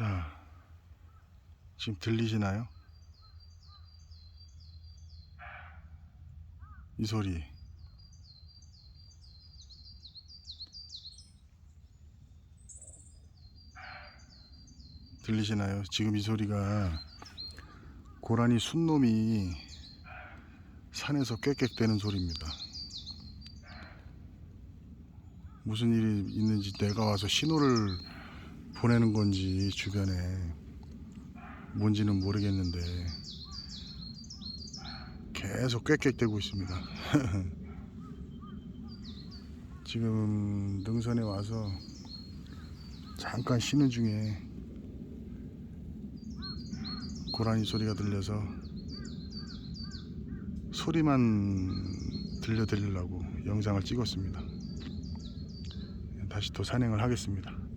자, 지금 들리시나요? 이 소리. 들리시나요? 지금 이 소리가 고라니 순놈이 산에서 꽥꽥대는 소리입니다. 무슨 일이 있는지 내가 와서 신호를 보내는 건지 주변에 뭔지는 모르겠는데 계속 꽥꽥대고 있습니다. 지금 능선에 와서 잠깐 쉬는 중에 고라니 소리가 들려서 소리만 들려드리려고 영상을 찍었습니다. 다시 또 산행을 하겠습니다.